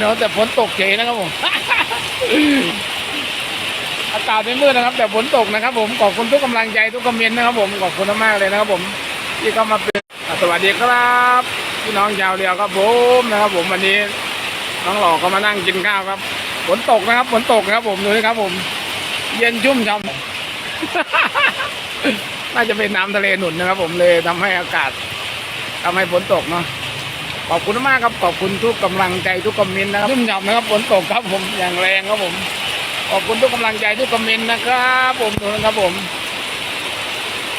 เนาะแต่ฝนตกเฉยนะครับผม อากาศไม่มืดนะครับ แต่ฝนตกนะครับ ผมขอบคุณทุกกำลังใจทุกคอมเมนต์นะครับ ผมขอบคุณมากเลยนะครับ ผม ที่เข้ามาเป็นสวัสดีครับพี่น้องชาวเรียวครับผมนะครับ ผมวันนี้น้องหล่อก็มานั่งกินข้าวครับฝนตกนะครับฝนตกนะครับ ผมดูนะครับ ผม เย็นชุ่มฉ่ำน่าจะเป็นน้ำทะเลหนุนนะครับ ผมเลยทำให้อากาศทำให้ฝนตกเนาะ ขอบคุณมากครับขอบคุณทุกกำลังใจทุกคอมเมนต์นะครับชุ่มฉ่ำนะครับฝนตกครับผมอย่างแรงครับผม ขอบคุณทุกกำลังใจทุกคอมเมนต์นะครับผมดูนะครับผม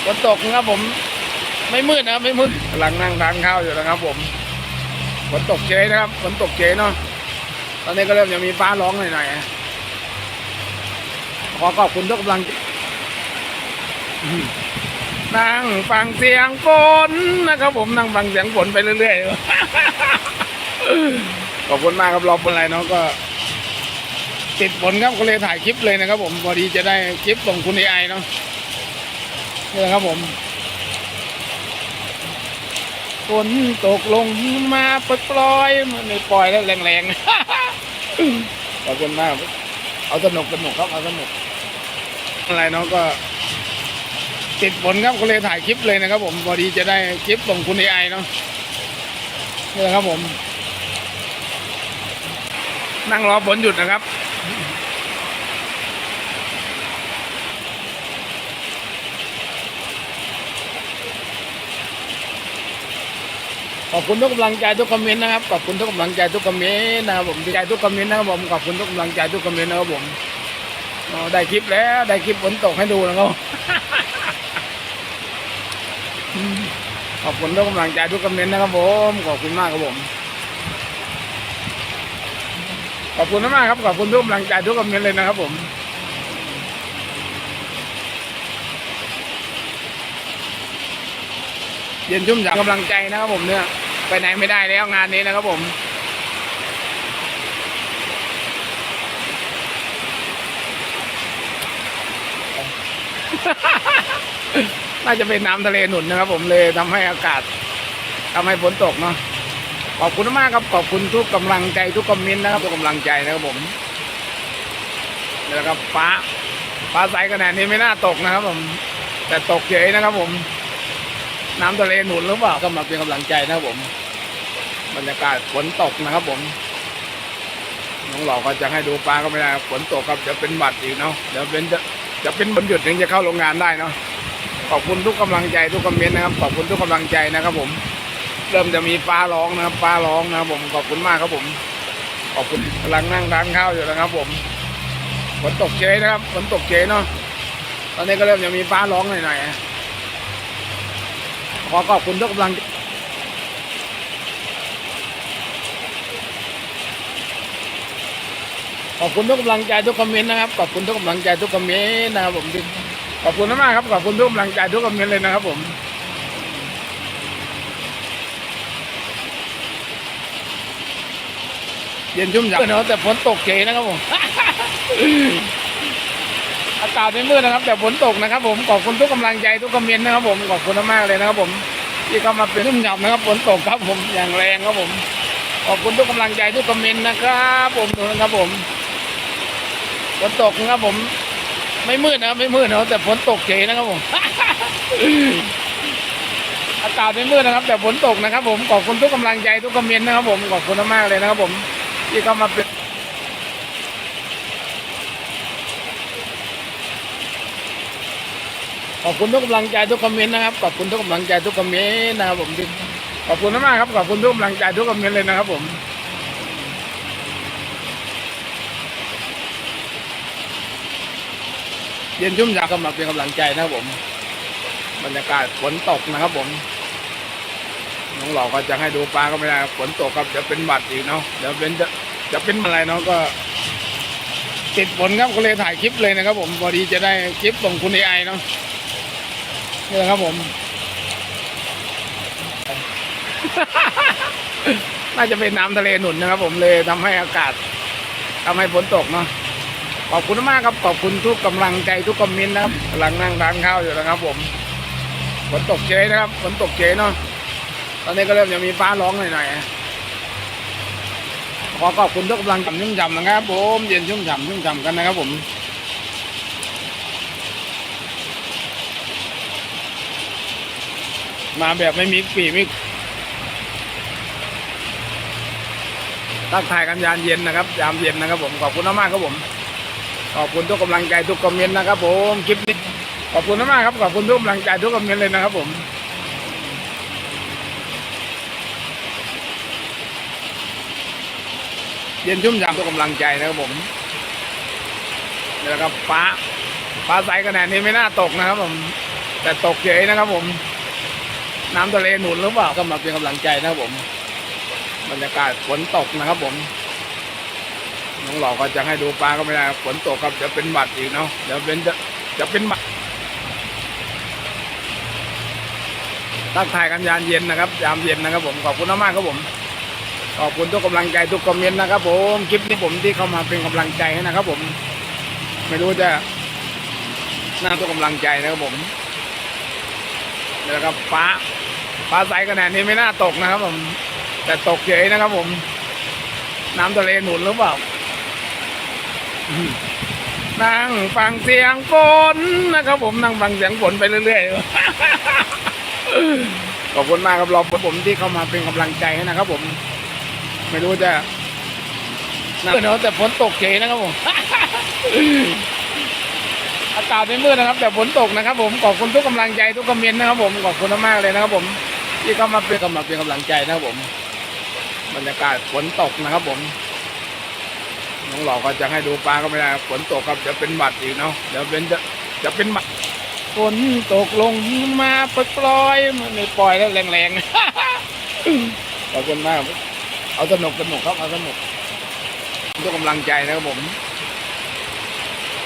ฝนตกนะครับผม ไม่มืดนะไม่มืดกำลังนั่งทานข้าวอยู่นะครับ ผมฝนตกเฉยนะครับฝนตกเฉยเนาะตอนนี้ก็เริ่มจะมีฟ้าร้องหน่อยๆขอขอบคุณทุกกำลังนั่งฟังเสียงฝนนะครับผมนั่งฟังเสียงฝนไปเรื่อยๆ ขอบคุณมากครับรอเป็นไรเนาะก็ติดฝนครับก็เลยถ่ายคลิปเลยนะครับผมพอดีจะได้คลิปส่งคุณไอไอเนาะนี่แหละครับผมฝนตกลงมาปล่อยมันไม่ปล่อยแล้วแรงๆขอบคุณมากเอาสนุกสนุกครับเอาสนุกอะไรเนาะก็ ติดฝนครับก็เลยถ่ายคลิปเลยนะครับผมพอดีจะได้คลิปส่งคุณไอไอเนาะ นี่แหละครับผม นั่งรอฝนหยุดนะครับ ขอบคุณทุกกำลังใจทุกคอมเมนต์นะครับ ขอบคุณทุกกำลังใจทุกคอมเมนต์นะครับผมดีใจทุกคอมเมนต์นะครับผม ขอบคุณทุกกำลังใจทุกคอมเมนต์นะครับผมได้คลิปแล้ว ได้คลิปฝนตกให้ดูนะครับ ขอบคุณทุกกำลังใจทุกคอมเมนต์นะครับผม ขอบคุณมากครับผม ขอบคุณมากครับ ขอบคุณทุกกำลังใจทุกคอมเมนต์เลยนะครับผมเย็นชุ่มฉ่ำกำลังใจนะครับผมเนี่ย ไปไหนไม่ได้แล้วงานนี้นะครับผม น่าจะเป็นน้ำทะเลหนุนนะครับ ผมเลยทำให้อากาศทำให้ฝนตกเนาะขอบคุณมากครับขอบคุณทุกกำลังใจทุกคอมเมนต์นะครับทุกกำลังใจนะครับผมนี่แหละครับฟ้าฟ้าใสขนาดนี้ไม่น่าตกนะครับ ผม แต่ตกเฉยนะครับ ผม น้ำทะเลหนุนหรือเปล่าก็มาเป็นกำลังใจนะครับผม บรรยากาศฝนตกนะครับ ผมน้องหลอกก็จะให้ดูปลาก็ไม่ได้ฝนตกครับจะเป็นบัตรอีกเนาะเดี๋ยวเป็นจะจะเป็นวันหยุดถึงจะเข้าโรงงานได้เนาะ ขอบคุณทุกกำลังใจทุกคอมเมนต์นะครับ ขอบคุณทุกกำลังใจนะครับ ผม เริ่มจะมีฟ้าร้องนะครับฟ้าร้องนะครับผมขอบคุณมากครับผม ขอบคุณกำลังนั่งทานข้าวอยู่นะครับ ผมฝนตกเฉยนะครับฝนตกเฉยเนาะตอนนี้ก็เริ่มจะมีฟ้าร้องหน่อยๆขอขอบคุณทุกกำลังขอบคุณทุกกำลังใจทุกคอมเมนต์นะครับ ขอบคุณทุกกำลังใจทุกคอมเมนต์นะครับผมที่ ขอบคุณมากๆครับ ขอบคุณทุกกำลังใจทุกคอมเมนต์เลยนะครับผมเย็นชุ่มฉ่ำเนาะแต่ฝนตกเฉยนะครับผม อากาศไม่มืดนะครับ แต่ฝนตกนะครับ ผมขอบคุณทุกกำลังใจทุกคอมเมนต์นะครับ ผมขอบคุณมากๆเลยนะครับ ผมที่เข้ามาเป็นชุ่มฉ่ำนะครับฝนตกครับผมอย่างแรงครับผม ขอบคุณทุกกำลังใจทุกคอมเมนต์นะครับ ผมดูนะครับผมฝนตกนะครับผม ไม่มืดนะไม่มืดนะแต่ฝนตกเฉยนะครับผมอากาศไม่มืดนะครับ แต่ฝนตกนะครับ ผมขอบคุณทุกกำลังใจทุกคอมเมนต์นะครับ ผมขอบคุณมากๆเลยนะครับ ผมที่เข้ามาเป็นขอบคุณทุกกำลังใจทุกคอมเมนต์นะครับขอบคุณทุกกำลังใจทุกคอมเมนต์นะครับผมขอบคุณมากๆครับขอบคุณทุกกำลังใจทุกคอมเมนต์เลยนะครับ ผม เย็นชุ่มฉ่ำก็มาเป็นกำลังใจนะครับผม บรรยากาศฝนตกนะครับผมน้องหลอกก็จะให้ดูปลาก็ไม่ได้ฝนตกครับจะเป็นบัตรอีกเนาะเดี๋ยวเป็นจะจะเป็นอะไรเนาะก็ ติดฝนครับก็เลยถ่ายคลิปเลยนะครับ ผมพอดีจะได้คลิปส่งคุณไอไอเนาะนี่แหละครับผม น่าจะเป็นน้ำทะเลหนุนนะครับ ผมเลยทำให้อากาศทำให้ฝนตกเนาะ ขอบคุณมากครับขอบคุณทุกกำลังใจทุกคอมเมนต์นะครับกำลังนั่งทานข้าวอยู่นะครับ ผมฝนตกเฉยนะครับฝนตกเฉยเนาะตอนนี้ก็เริ่มจะมีฟ้าร้องหน่อยๆขอขอบคุณทุกกำลังใจชุ่มฉ่ำนะครับ ผมเย็นชุ่มฉ่ำชุ่มฉ่ำกันนะครับ ผมมาแบบไม่มีปีไม่ทักทายกันยามเย็นนะครับ ยามเย็นนะครับผม ขอบคุณมากครับผม ขอบคุณทุกกำลังใจทุกคอมเมนต์นะครับผมคลิปนี้ขอบคุณมากๆครับขอบคุณทุกกำลังใจทุกคอมเมนต์เลยนะครับผมเย็นชุ่มฉ่ำทุกกำลังใจนะครับผมนี่แหละครับฟ้าฟ้าใสขนาดนี้ไม่น่าตกนะครับผม แต่ตกเฉยนะครับผม น้ำทะเลหนุนหรือเปล่าก็มาเป็นกำลังใจนะครับผม บรรยากาศฝนตกนะครับผม น้องหลอกก็จะให้ดูปลาก็ไม่ได้ฝนตกครับเดี๋ยวเป็นบัตรอีกเนาะเดี๋ยวเป็นจะจะเป็นบัตรทักทายกันยามเย็นนะครับยามเย็นนะครับผมขอบคุณมากๆครับผมขอบคุณทุกกำลังใจทุกคอมเมนต์นะครับ ผมคลิปนี้ผมที่เข้ามาเป็นกำลังใจให้นะครับ ผม ไม่รู้จะน่าทุกกำลังใจนะครับผมนี่และครับฟ้าฟ้าใสขนาดนี้ไม่น่าตกนะครับ ผม แต่ตกเฉยนะครับ ผม น้ำทะเลหนุนหรือเปล่า นั่งฟังเสียงฝนนะครับผมนั่งฟังเสียงฝนไปเรื่อยๆ ขอบคุณมากครับรอผมที่เข้ามาเป็นกำลังใจให้นะครับ ผม ไม่รู้จะน่าเนอะแต่ฝนตกเฉยนะครับผมอากาศไม่มืดนะครับ แต่ฝนตกนะครับ ผมขอบคุณทุกกำลังใจทุกคอมเมนต์นะครับ ผมขอบคุณมากเลยนะครับ ผม ที่เข้ามาเป็นกำลังเป็นกำลังใจนะครับผม บรรยากาศฝนตกนะครับ ผม น้องหลอกก็จะให้ดูปลาก็ไม่ได้ฝนตกครับเดี๋ยวเป็นบัตรอีกเนาะเดี๋ยวเป็นจะจะเป็นบัตรฝนตกลงมาปล่อยมันไม่ปล่อยแล้วแรงๆขอบคุณมากครับเอาสนุกสนุกครับเอาสนุกทุกกำลังใจนะครับผม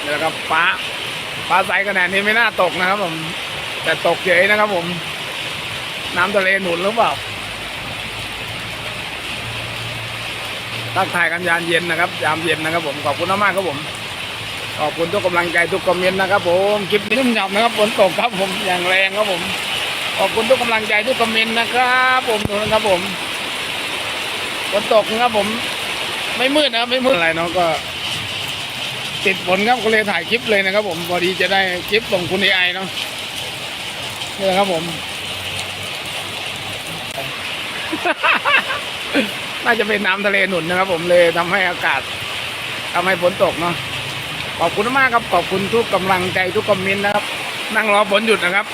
นี่แหละครับฟ้าฟ้าใสขนาดนี้ไม่น่าตกนะครับผมแต่ตกเฉยนะครับผม น้ำทะเลหนุนหรือเปล่า ทักทายกันยามเย็นนะครับ ยามเย็นนะครับ ผมขอบคุณมากๆครับผม ขอบคุณทุกกำลังใจทุกคอมเมนต์นะครับ ผมคลิปนี้ชุ่มฉ่ำนะครับฝนตกครับผมอย่างแรงครับผม ขอบคุณทุกกำลังใจทุกคอมเมนต์นะครับผมดูนะครับผมฝนตกนะครับผม ไม่มืดนะไม่มืดอะไรเนาะก็ ติดฝนครับก็เลยถ่ายคลิปเลยนะครับ ผมพอดีจะได้คลิปส่งคุณไอไอเนาะนี่แหละครับผม น่าจะเป็นน้ำทะเลหนุนนะครับ ผมเลยทำให้อากาศทำให้ฝนตกเนาะขอบคุณมากครับขอบคุณทุกกำลังใจทุกคอมเมนต์นะครับ นั่งรอฝนหยุดนะครับ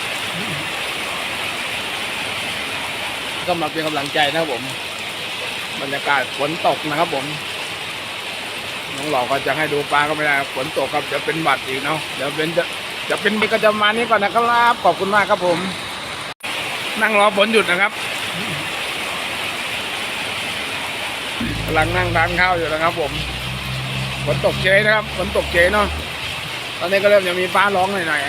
ก็มาเป็นกำลังใจนะครับผม บรรยากาศฝนตกนะครับ ผมน้องหลอกก็จะให้ดูปลาก็ไม่ได้ฝนตกครับเดี๋ยวเป็นบัตรอีกเนาะเดี๋ยวเป็นจะจะเป็นมีก็จะมานี้ก่อนนะครับขอบคุณมากครับผม นั่งรอฝนหยุดนะครับ กำลังนั่งทานข้าวอยู่นะครับ ผมฝนตกเฉยนะครับฝนตกเฉยเนาะตอนนี้ก็เริ่มจะมีฟ้าร้องหน่อย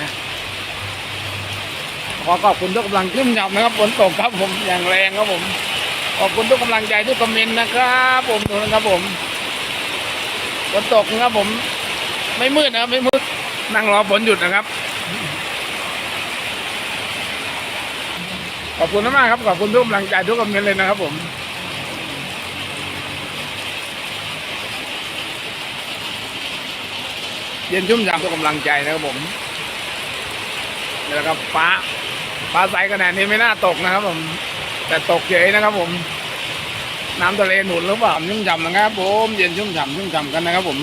ๆขอขอบคุณทุกกำลังขึ้นหยับนะครับฝนตกครับผมอย่างแรงครับผม ขอบคุณทุกกำลังใจทุกคอมเมนต์นะครับ ผมดูนะครับผมฝนตกนะครับผม ไม่มืดนะไม่มืดนั่งรอฝนหยุดนะครับ ขอบคุณมากครับขอบคุณทุกกำลังใจทุกคอมเมนต์เลยนะครับผม เย็นชุ่มฉ่ำทุกกำลังใจนะครับผมนี่แหละครับฟ้าฟ้าใสขนาดนี้ไม่น่าตกนะครับ ผม แต่ตกเฉยนะครับ ผม น้ำทะเลหนุนหรือเปล่าชุ่มฉ่ำนะครับ ผมเย็นชุ่มฉ่ำชุ่มฉ่ำกันนะครับ ผม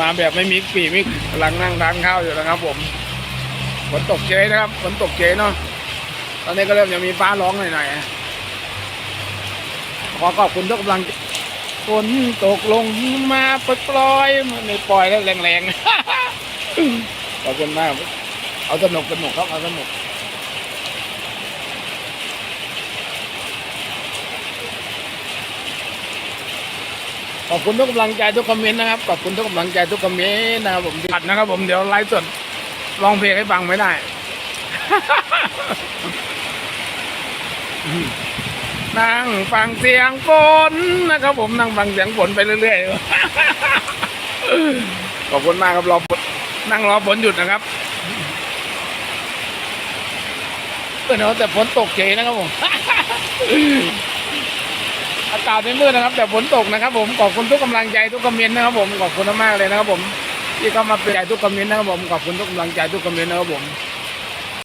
มาแบบไม่มีปีไม่กำลังนั่งทานข้าวอยู่นะครับผมฝนตกเฉยนะครับฝนตกเฉยเนาะตอนนี้ก็เริ่มจะมีฟ้าร้องหน่อยๆ ขอขอบคุณทุกกำลังฝนตกลงมาปล่อยๆมันไม่ปล่อยแล้วแรงๆขอบคุณมากเอาสนุกสนุกครับเอาสนุกขอบคุณทุกกำลังใจทุกคอมเมนต์นะครับขอบคุณทุกกำลังใจทุกคอมเมนต์นะครับผมอัดนะครับ ผมเดี๋ยวไลฟ์สดร้องเพลงให้ฟังไม่ได้ นั่งฟังเสียงฝนนะครับผมนั่งฟังเสียงฝนไปเรื่อยๆขอบคุณมากครับรอฝนนั่งรอฝนหยุดนะครับดนะครับแต่ฝนตกเฉยนะครับผมอากาศไม่มืดนะครับ แต่ฝนตกนะครับ ผมขอบคุณทุกกำลังใจทุกคอมเมนต์นะครับ ผมขอบคุณมากเลยนะครับ ผมที่เข้ามาเป็นใจทุกคอมเมนต์นะครับผมขอบคุณทุกกำลังใจทุกคอมเมนต์นะครับผม